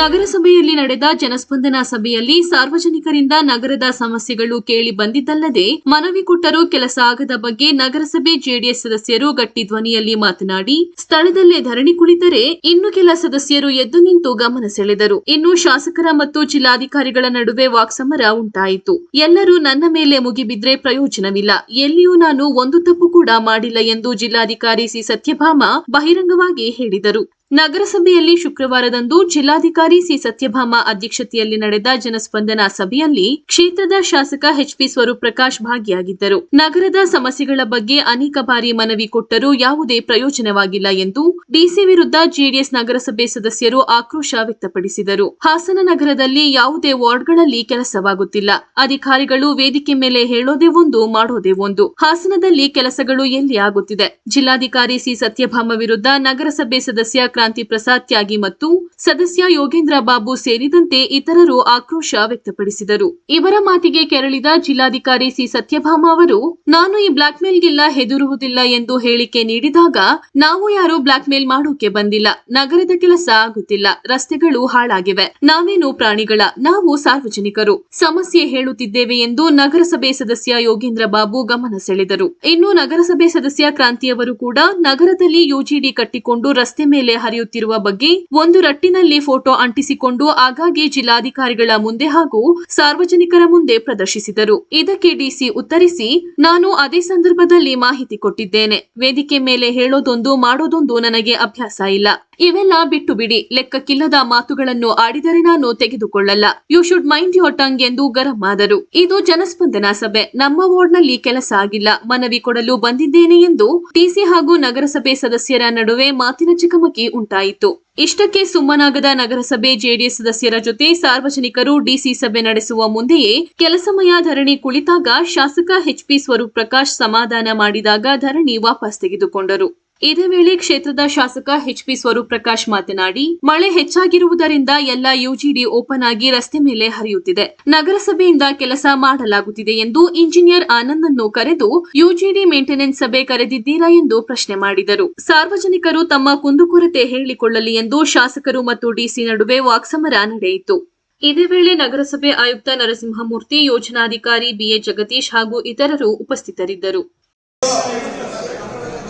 ನಗರಸಭೆಯಲ್ಲಿ ನಡೆದ ಜನಸ್ಪಂದನ ಸಭೆಯಲ್ಲಿ ಸಾರ್ವಜನಿಕರಿಂದ ನಗರದ ಸಮಸ್ಯೆಗಳು ಕೇಳಿ ಬಂದಿದ್ದಲ್ಲದೆ ಮನವಿ ಕೊಟ್ಟರೂ ಕೆಲಸ ಆಗದ ಬಗ್ಗೆ ನಗರಸಭೆ ಜೆಡಿಎಸ್ ಸದಸ್ಯರು ಗಟ್ಟಿ ಧ್ವನಿಯಲ್ಲಿ ಮಾತನಾಡಿ, ಸ್ಥಳದಲ್ಲೇ ಧರಣಿ ಕುಳಿತರೆ ಇನ್ನು ಕೆಲ ಸದಸ್ಯರು ಎದ್ದು ನಿಂತು ಗಮನ ಸೆಳೆದರು. ಇನ್ನು ಶಾಸಕರ ಮತ್ತು ಜಿಲ್ಲಾಧಿಕಾರಿಗಳ ನಡುವೆ ವಾಕ್ಸಮರ ಉಂಟಾಯಿತು. ಎಲ್ಲರೂ ನನ್ನ ಮೇಲೆ ಮುಗಿಬಿದ್ರೆ ಪ್ರಯೋಜನವಿಲ್ಲ. ಎಲ್ಲಿಯೂ ನಾನು ಒಂದು ತಪ್ಪು ಕೂಡ ಮಾಡಿಲ್ಲ ಎಂದು ಜಿಲ್ಲಾಧಿಕಾರಿ ಸಿ. ಸತ್ಯಭಾಮ ಬಹಿರಂಗವಾಗಿ ಹೇಳಿದರು. ನಗರಸಭೆಯಲ್ಲಿ ಶುಕ್ರವಾರದಂದು ಜಿಲ್ಲಾಧಿಕಾರಿ ಸಿ ಸತ್ಯಭಾಮ ಅಧ್ಯಕ್ಷತೆಯಲ್ಲಿ ನಡೆದ ಜನಸ್ಪಂದನ ಸಭೆಯಲ್ಲಿ ಕ್ಷೇತ್ರದ ಶಾಸಕ ಎಚ್ಪಿ ಸ್ವರೂಪ್ ಪ್ರಕಾಶ್ ಭಾಗಿಯಾಗಿದ್ದರು. ನಗರದ ಸಮಸ್ಯೆಗಳ ಬಗ್ಗೆ ಅನೇಕ ಬಾರಿ ಮನವಿ ಕೊಟ್ಟರೂ ಯಾವುದೇ ಪ್ರಯೋಜನವಾಗಿಲ್ಲ ಎಂದು ಡಿಸಿ ವಿರುದ್ಧ ಜೆಡಿಎಸ್ ನಗರಸಭೆ ಸದಸ್ಯರು ಆಕ್ರೋಶ ವ್ಯಕ್ತಪಡಿಸಿದರು. ಹಾಸನ ನಗರದಲ್ಲಿ ಯಾವುದೇ ವಾರ್ಡ್ಗಳಲ್ಲಿ ಕೆಲಸವಾಗುತ್ತಿಲ್ಲ. ಅಧಿಕಾರಿಗಳು ವೇದಿಕೆ ಮೇಲೆ ಹೇಳೋದೇ ಒಂದು, ಮಾಡೋದೇ ಒಂದು. ಹಾಸನದಲ್ಲಿ ಕೆಲಸಗಳು ಎಲ್ಲಿ ಆಗುತ್ತಿದೆ? ಜಿಲ್ಲಾಧಿಕಾರಿ ಸಿ ಸತ್ಯಭಾಮ ವಿರುದ್ಧ ನಗರಸಭೆ ಸದಸ್ಯ ಕ್ರಾಂತಿ ಪ್ರಸಾದ್ ತ್ಯಾಗಿ ಮತ್ತು ಸದಸ್ಯ ಯೋಗೇಂದ್ರ ಬಾಬು ಸೇರಿದಂತೆ ಇತರರು ಆಕ್ರೋಶ ವ್ಯಕ್ತಪಡಿಸಿದರು. ಇವರ ಮಾತಿಗೆ ಕೆರಳಿದ ಜಿಲ್ಲಾಧಿಕಾರಿ ಸಿ. ಸತ್ಯಭಾಮ ಅವರು, ನಾನು ಈ ಬ್ಲಾಕ್ ಮೇಲ್ಗೆಲ್ಲ ಹೆದರುವುದಿಲ್ಲ ಎಂದು ಹೇಳಿಕೆ ನೀಡಿದಾಗ ನಾವು ಯಾರು ಬ್ಲಾಕ್ ಮೇಲ್ ಮಾಡೋಕೆ ಬಂದಿಲ್ಲ. ನಗರದ ಕೆಲಸ ಆಗುತ್ತಿಲ್ಲ. ರಸ್ತೆಗಳು ಹಾಳಾಗಿವೆ. ನಾವೇನು ಪ್ರಾಣಿಗಳ? ನಾವು ಸಾರ್ವಜನಿಕರು. ಸಮಸ್ಯೆ ಹೇಳುತ್ತಿದ್ದೇವೆ ಎಂದು ನಗರಸಭೆ ಸದಸ್ಯ ಯೋಗೇಂದ್ರ ಬಾಬು ಗಮನ ಸೆಳೆದರು. ಇನ್ನು ನಗರಸಭೆ ಸದಸ್ಯ ಕ್ರಾಂತಿಯವರು ಕೂಡ ನಗರದಲ್ಲಿ ಯುಜಿಡಿ ಕಟ್ಟಿಕೊಂಡು ರಸ್ತೆ ಮೇಲೆ ಹರಿಯುತ್ತಿರುವ ಬಗ್ಗೆ ಒಂದು ರಟ್ಟಿನಲ್ಲಿ ಫೋಟೋ ಅಂಟಿಸಿಕೊಂಡು ಆಗಾಗ್ಗೆ ಜಿಲ್ಲಾಧಿಕಾರಿಗಳ ಮುಂದೆ ಹಾಗೂ ಸಾರ್ವಜನಿಕರ ಮುಂದೆ ಪ್ರದರ್ಶಿಸಿದರು. ಇದಕ್ಕೆ ಡಿಸಿ ಉತ್ತರಿಸಿ, ನಾನು ಅದೇ ಸಂದರ್ಭದಲ್ಲಿ ಮಾಹಿತಿ ಕೊಟ್ಟಿದ್ದೇನೆ. ವೇದಿಕೆ ಮೇಲೆ ಹೇಳೋದೊಂದು ಮಾಡೋದೊಂದು ನನಗೆ ಅಭ್ಯಾಸ ಇಲ್ಲ. ಇವೆಲ್ಲ ಬಿಟ್ಟು ಬಿಡಿ ಲೆಕ್ಕಕ್ಕಿಲ್ಲದ ಮಾತುಗಳನ್ನು ಆಡಿದರೆ ನಾನು ತೆಗೆದುಕೊಳ್ಳಲ್ಲ. You should mind your tongue ಎಂದು ಗರಂ ಆದರು. ಇದು ಜನಸ್ಪಂದನ ಸಭೆ. ನಮ್ಮ ವಾರ್ಡ್ನಲ್ಲಿ ಕೆಲಸ ಆಗಿಲ್ಲ. ಮನವಿ ಕೊಡಲು ಬಂದಿದ್ದೇನೆ ಎಂದು ಟಿಸಿ ಹಾಗೂ ನಗರಸಭೆ ಸದಸ್ಯರ ನಡುವೆ ಮಾತಿನ ಚಕಮಕಿ ಉಂಟಾಯಿತು. ಇಷ್ಟಕ್ಕೆ ಸುಮ್ಮನಾಗದ ನಗರಸಭೆ ಜೆಡಿಎಸ್ ಸದಸ್ಯರ ಜೊತೆ ಸಾರ್ವಜನಿಕರು ಡಿಸಿ ಸಭೆ ನಡೆಸುವ ಮುಂದೆಯೇ ಕೆಲಸಮಯ ಧರಣಿ ಕುಳಿತಾಗ ಶಾಸಕ ಎಚ್ಪಿ ಸ್ವರೂಪ್ ಪ್ರಕಾಶ್ ಸಮಾಧಾನ ಮಾಡಿದಾಗ ಧರಣಿ ವಾಪಸ್ ತೆಗೆದುಕೊಂಡರು. ಇದೇ ವೇಳೆ ಕ್ಷೇತ್ರದ ಶಾಸಕ ಎಚ್ಪಿ ಸ್ವರೂಪ್ ಪ್ರಕಾಶ್ ಮಾತನಾಡಿ, ಮಳೆ ಹೆಚ್ಚಾಗಿರುವುದರಿಂದ ಎಲ್ಲ ಯುಜಿಡಿ ಓಪನ್ ಆಗಿ ರಸ್ತೆ ಮೇಲೆ ಹರಿಯುತ್ತಿದೆ. ನಗರಸಭೆಯಿಂದ ಕೆಲಸ ಮಾಡಲಾಗುತ್ತಿದೆ ಎಂದು ಇಂಜಿನಿಯರ್ ಆನಂದ್ ಅನ್ನು ಕರೆದು, ಯುಜಿಡಿ ಮೇಂಟೆನೆನ್ಸ್ ಸಭೆ ಕರೆದಿದ್ದೀರಾ ಎಂದು ಪ್ರಶ್ನೆ ಮಾಡಿದರು. ಸಾರ್ವಜನಿಕರು ತಮ್ಮ ಕುಂದುಕೊರತೆ ಹೇಳಿಕೊಳ್ಳಲಿ ಎಂದು ಶಾಸಕರು ಮತ್ತು ಡಿಸಿ ನಡುವೆ ವಾಕ್ಸಮರ ನಡೆಯಿತು. ಇದೇ ವೇಳೆ ನಗರಸಭೆ ಆಯುಕ್ತ ನರಸಿಂಹಮೂರ್ತಿ, ಯೋಜನಾಧಿಕಾರಿ ಬಿಎ ಜಗದೀಶ್ ಹಾಗೂ ಇತರರು ಉಪಸ್ಥಿತರಿದ್ದರು.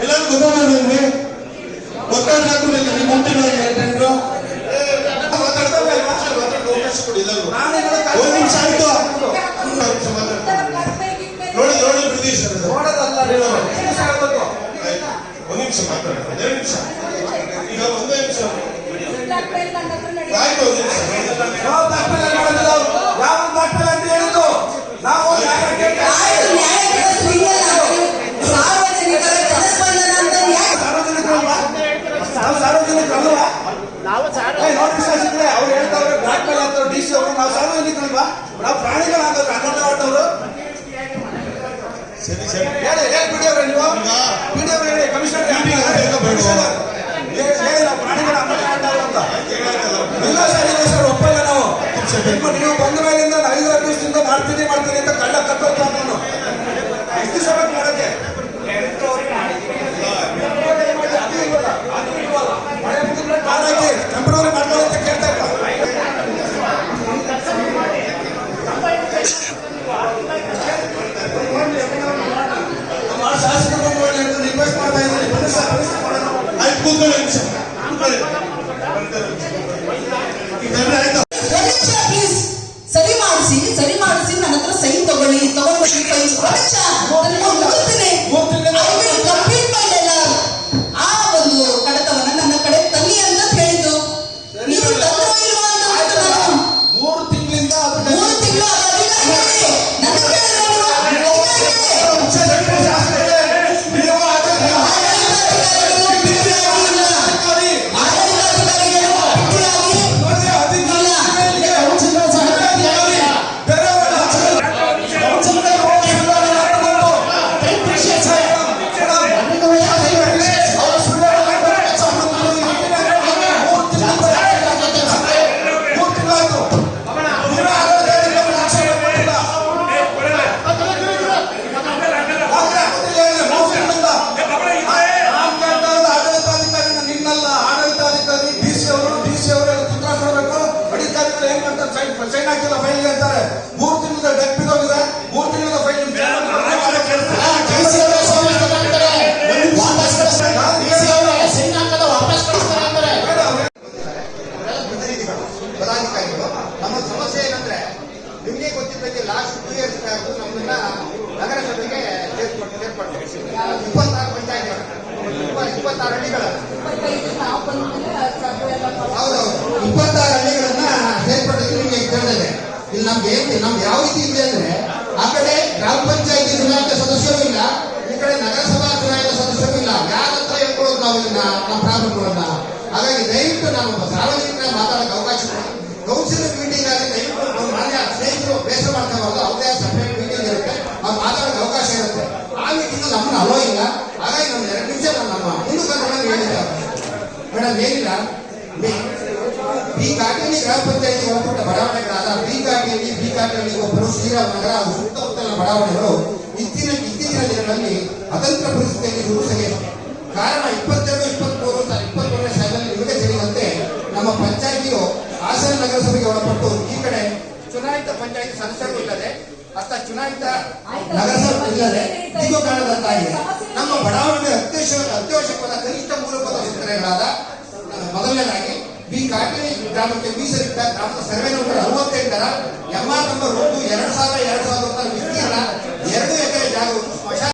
ಎಲ್ಲರೂ ಗೊತ್ತಾಗ ನಿಮ್ಗೆ? ಗೊತ್ತಾಗ ನಿಮ್ಮ ಮುಂಚಿನ ಎಲ್ಲರೂ ಒಂದು ನಿಮಿಷ ಆಯ್ತು. ಒಂದು ನಿಮಿಷ ಮಾತಾಡ್ತಾರೆ ನೋಡಿ ನೋಡಿ ಬ್ರಿಟಿಷ್ ಆಯ್ತು. ಒಂದು ನಿಮಿಷ ಮಾತಾಡೋಣ. ಎರಡು ನಿಮಿಷ. ಈಗ ಒಂದೇ ನಿಮಿಷ. ಆಯ್ತು ಒಂದ್ ನಿಮಿಷ. ನಾವು ಬಂದ ಮೇಲಿಂದ ಐದು ದಿವಸದಿಂದ ಮಾಡ್ತೀನಿ ಮಾಡ್ತೀನಿ ಅಂತ ಕಳ್ಳ ಕಟ್ಟೋದು ನಾನು ಎಷ್ಟು ದಿವಸ ಬೇಕು ಮಾಡಕ್ಕೆ? ಟೆಂಪ್ರವರಿ ಮಾಡ್ಕೊಳ್ಳಿ ಅಂತ ಕೇಳ್ತಾ ಇಲ್ಲ ರಿಕ್ವೆಸ್ಟ್ ಮಾಡ್ತಾ ಇದ್ದೀನಿ. ಆಯ್ತು, ಕೂತ್ಕೊಳ್ಳಿ Хочу поїхати. ತಿಂಗಳಿಂದ ಫೈಲ್ ಅಂತಾರೆ ಮೂರು ತಿಂಗಳಿಂದ ಡೆತ್ ಬಿದ್ದೋಗಿದೆ ಮೂರು ತಿಂಗಳಿಂದ ಫೈಲ್ ನಮ್ಮ ಸಮಸ್ಯೆ ಏನಂದ್ರೆ ನಿಮಗೆ ಗೊತ್ತಿದ್ದಂಗೆ ಲಾಸ್ಟ್ ಟೂ ಇಯರ್ಸ್ ಬ್ಯಾಕ್ ನಮ್ಮನ್ನ ನಗರಸಭೆಗೆ ಸೇರ್ಪಟ್ಟು ಸೇರ್ಪಟ್ಟು ಇಪ್ಪತ್ತಾರು ಪಂಚಾಯತ್ ಇಪ್ಪತ್ತಾರು ಹಳ್ಳಿಗಳ. ಹೌದೌದು ಇಲ್ಲಿ ನಮ್ದು ಯಾವ ರೀತಿ ಇದೆ ಅಂದ್ರೆ, ಆ ಕಡೆ ಗ್ರಾಮ ಪಂಚಾಯತಿ ಚುನಾಯಿತ ಸದಸ್ಯರು ಇಲ್ಲ, ಈ ಕಡೆ ನಗರಸಭಾ ಚುನಾಯಿತ ಸದಸ್ಯರು ಇಲ್ಲ. ಯಾರ ಹತ್ರ ಹೇಳ್ಕೊಳ್ಳೋದು ನಾವು ಇದನ್ನ ನಮ್ಮ ಪ್ರಾಬ್ಲಮ್ಗಳನ್ನ? ಹಾಗಾಗಿ ದಯವಿಟ್ಟು ನಾವು ಸಾರ್ವಜನಿಕರ ಮಾತಾಡಕ್ಕೆ ಅವಕಾಶ ಕೌನ್ಸಿಲರ್ ಮೀಟಿಂಗ್ ಆಗಿ ದಯವಿಟ್ಟು ಮಾನ್ಯ ಸ್ನೇಹಿತರು ಬೇಸರ ಮಾಡ್ಕೋಬಾರ್ದು ಅವ್ರದೇ ಸಪರೇಟ್ ಮೀಟಿಂಗ್ ಇರುತ್ತೆ. ಅವ್ರು ಮಾತಾಡೋಕೆ ಅವಕಾಶ ಇರುತ್ತೆ. ಆ ಮೀಟಿಂಗ್ ನಮ್ಮನ್ನ ಅಲೋ ಇಲ್ಲ. ಹಾಗಾಗಿ ನಮ್ಮ ಎರಡು ನಿಮಿಷ ನಾನು ನಮ್ಮ ಮುಂದೆ ಕರ್ಕೊಂಡು ಹೇಳಿದ್ದೆ ಮೇಡಮ್, ಏನಿಲ್ಲ. ಬಿ ಕಾಟಿಯಲ್ಲಿ ಗ್ರಾಮ ಪಂಚಾಯತಿ ಒಳಪಟ್ಟ ಬಡಾವಣೆಗಳಾದ ಬಿ ಕಾಟಿಯಲ್ಲಿ ಬಿ ಕಾಟಿಯಲ್ಲಿ ಒಬ್ಬರು ಹಾಗೂ ಸುತ್ತಮುತ್ತಲಿನ ಬಡಾವಣೆಗಳು ಇತ್ತೀನ ಇತ್ತೀಚಿನ ದಿನಗಳಲ್ಲಿ ಅತಂತ್ರ ಪರಿಸ್ಥಿತಿಯಲ್ಲಿ ರೂಪಿಸಿವೆ ಕಾರಣ ಇಪ್ಪತ್ತೆರಡು ಇಪ್ಪತ್ಮೂರು ಇಪ್ಪತ್ತೊಂದನೇ ಸಾಲಿನಲ್ಲಿ ನಿಮಗೆ ತಿಳಿದಂತೆ ನಮ್ಮ ಪಂಚಾಯಿತಿಯು ಹಾಸನ ನಗರಸಭೆಗೆ ಒಳಪಟ್ಟು ಈ ಕಡೆ ಚುನಾಯಿತ ಪಂಚಾಯಿತಿ ಸದಸ್ಯರು ಇಲ್ಲದೆ ಅತ್ತ ಚುನಾಯಿತ ನಗರಸಭೆ ಇಲ್ಲದೆ ಇದು. ಕಾರಣದಂತಾಗಿದೆ ನಮ್ಮ ಬಡಾವಣೆಗೆ ಅತ್ಯವಶ್ಯ ಅತ್ಯವಶ್ಯಕವಾದ ಕನಿಷ್ಠ ಮೂಲಭೂತ ಸೌಕರ್ಯಗಳಾದ ಮೊದಲನೇದಾಗಿ ಬಿ ಕಾಟಿನಿ ಗ್ರಾಮಕ್ಕೆ ಮೀಸಲಿಟ್ಟ ಗ್ರಾಮದ ಸರ್ವೆ ನಂಬರ್ ಅರವತ್ತೆಂಟರ ಒಂದು ಎರಡು ಸಾವಿರ ಎರಡು ಸಾವಿರದ ಎರಡು ಎಕರೆ ಜಾಗವನ್ನು ಸ್ಮಶಾನ